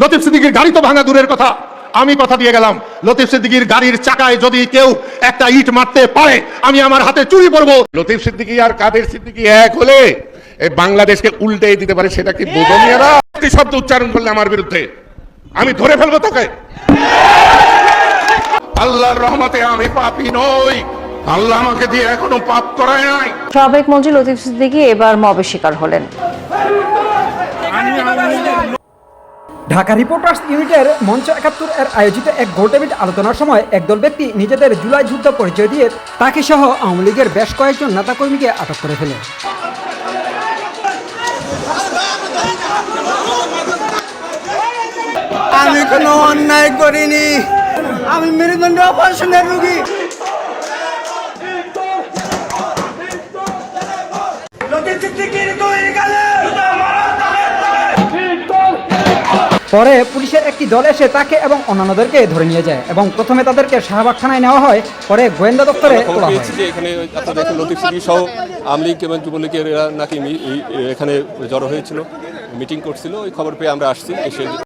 লতিফ সিদ্দিকির গাড়ি তো ভাঙা দূরের কথা। আমি কথা দিয়ে গেলাম লতিফ সিদ্দিকির গাড়ির চাকায় যদি কেউ একটা ইট মারতে পারে আমি আমার হাতে চুরি পরবো লতিফ সিদ্দিকী আর কাদের সিদ্দিকী এক হলে? এই বাংলাদেশকে উল্টে দিতে পারে সেটা কি বোধনীয়রা একটি শব্দ উচ্চারণ করলে আমার বিরুদ্ধে। আমি ধরে ফেলব তোকে। আল্লাহর রহমতে আমি পাপী নই। আল্লাহ আমাকে দিয়ে এখনও পাপ করায় নাই। সাবেক মন্ত্রী লতিফ সিদ্দিকী এবার মবের শিকার হলেন। ঢাকা রিপোর্টার্স ইউনিটের মঞ্চ একাত্তর এর আয়োজিত এক গোলটেবিল আলোচনার সময় একদল ব্যক্তি নিজেদের জুলাই যুদ্ধ পরিচয় দিয়ে তাকে সহ আওয়ামী লীগের বেশ কয়েকজন নেতাকর্মীকে আটক করে ফেলে। আমি কোনো অন্যায় করিনি। আমি মেরুদণ্ড অপারেশনের রুগী। পরে পুলিশের একটি দল এসে তাকে এবং অন্যান্যদেরকে ধরে নিয়ে যায় এবং প্রথমে তাদেরকে শাহবাগ থানায় নেওয়া হয় পরে গোয়েন্দা দপ্তরে তোলা হয়। যে এখানে আপনাদের লতিফ সিদ্দিকী সহ এবং যুবলীগের নাকি এখানে জড়ো হয়েছিল মিটিং করছিল ওই খবর পেয়ে আমরা আসছি এসে